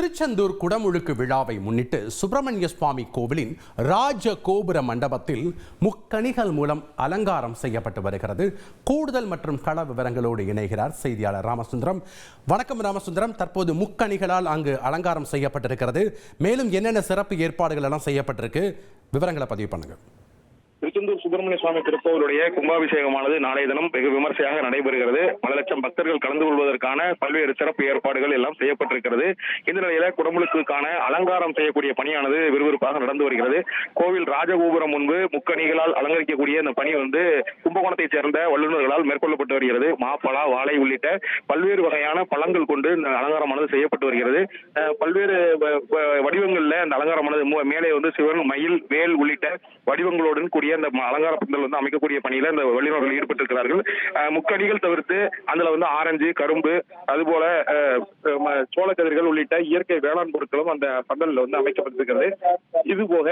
திருச்செந்தூர் குடமுழுக்கு விழாவை முன்னிட்டு சுப்பிரமணிய சுவாமி கோவிலின் ராஜ கோபுர மண்டபத்தில் முக்கணிகள் மூலம் அலங்காரம் செய்யப்பட்டு வருகிறது. கூடுதல் மற்றும் கள விவரங்களோடு இணைகிறார் செய்தியாளர் ராமசுந்தரம். வணக்கம் ராமசுந்தரம். தற்போது முக்கணிகளால் அங்கு அலங்காரம் செய்யப்பட்டிருக்கிறது. மேலும் என்னென்ன சிறப்பு ஏற்பாடுகள் எல்லாம் செய்யப்பட்டிருக்கு? விவரங்களை பதிவு பண்ணுங்கள். திருச்செந்தூர் சுப்பிரமணிய சுவாமி திருக்கோவிலுடைய கும்பாபிஷேகமானது நாளைய தினம் வெகு விமர்சையாக நடைபெறுகிறது. பல லட்சம் பக்தர்கள் கலந்து கொள்வதற்கான பல்வேறு சிறப்பு ஏற்பாடுகள் எல்லாம் செய்யப்பட்டிருக்கிறது. இந்த நிலையில குடமுழுக்குக்கான அலங்காரம் செய்யக்கூடிய பணியானது விறுவிறுப்பாக நடந்து வருகிறது. கோவில் ராஜகோபுரம் முன்பு முக்கணிகளால் அலங்கரிக்கக்கூடிய இந்த பணி வந்து கும்பகோணத்தைச் சேர்ந்த வல்லுநர்களால் மேற்கொள்ளப்பட்டு வருகிறது. மாப்பழா வாழை உள்ளிட்ட பல்வேறு வகையான பழங்கள் கொண்டு இந்த அலங்காரமானது செய்யப்பட்டு வருகிறது. அஹ் பல்வேறு வ- வ- வடிவங்கள்ல அலங்காரமானது மேலே வந்து சிவன் மயில் வேல் உள்ளிட்ட வடிவங்களுடன் கூடிய இந்த அலங்கார பந்தல் வந்து அமைக்கக்கூடிய பணியில இந்த வல்லுநர்கள் ஈடுபட்டிருக்கிறார்கள். அஹ் முக்கடிகள் தவிர்த்து அதுல வந்து ஆரஞ்சு கரும்பு அதுபோல அஹ், சோளக்கதிர்கள் உள்ளிட்ட இயற்கை வேளாண் பொருட்களும் அந்த பந்தல்ல வந்து அமைக்கப்பட்டிருக்கிறது. இது போக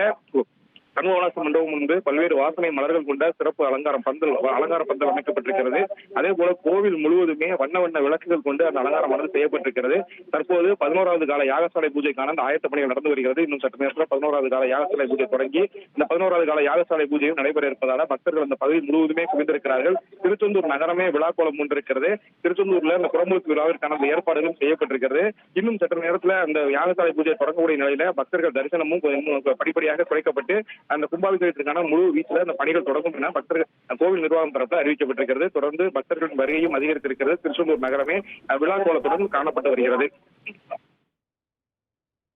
கண்வவாச மண்டபம் முன்பு பல்வேறு வாசனை மலர்கள் கொண்ட சிறப்பு அலங்காரம் பந்தல் அலங்கார பந்தல் அமைக்கப்பட்டிருக்கிறது. அதே போல கோவில் முழுவதுமே வண்ண வண்ண விளக்குகள் கொண்டு அந்த அலங்காரமானது செய்யப்பட்டிருக்கிறது. தற்போது பதினோராவது கால யாகசாலை பூஜைக்கான அந்த ஆயத்த பணிகள் நடந்து வருகிறது. இன்னும் சற்று நேரத்தில் பதினோராவது கால யாகசாலை பூஜை தொடங்கி இந்த பதினோராவது கால யாகசாலை பூஜையும் நடைபெற இருப்பதால பக்தர்கள் அந்த பகுதி முழுவதுமே குவிந்திருக்கிறார்கள். திருச்செந்தூர் நகரமே விழாக்கோலம் கொண்டிருக்கிறது திருச்செந்தூர்ல இந்த குடமுழுக்கு விழாவிற்கான ஏற்பாடுகளும் செய்யப்பட்டிருக்கிறது. இன்னும் சற்று நேரத்துல அந்த யாகசாலை பூஜை தொடங்கக்கூடிய நிலையில பக்தர்கள் தரிசனமும் கொஞ்சம் படிப்படியாக குறைக்கப்பட்டு அந்த கும்பாபிஷேகத்திற்கான முழு வீச்சுல அந்த பணிகள் தொடங்கும் என பக்தர்கள் கோவில் நிர்வாகம் தரப்பில் அறிவிக்கப்பட்டிருக்கிறது. தொடர்ந்து பக்தர்களின் வருகையும் அதிகரித்திருக்கிறது. திருச்செந்தூர் நகரமே விழா கோலத்துடன் காணப்பட்டு வருகிறது.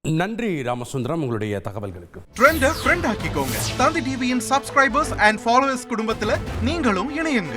நன்றி ராமசுந்தரம் உங்களுடைய தகவல்களுக்கு. ட்ரெண்ட ஃப்ரெண்ட் ஆக்கிக்கோங்க. தந்தி டிவியின் சப்ஸ்கிரைபர்ஸ் அண்ட் ஃபாலோவர்ஸ் குடும்பத்துல நீங்களும் இணையுங்க.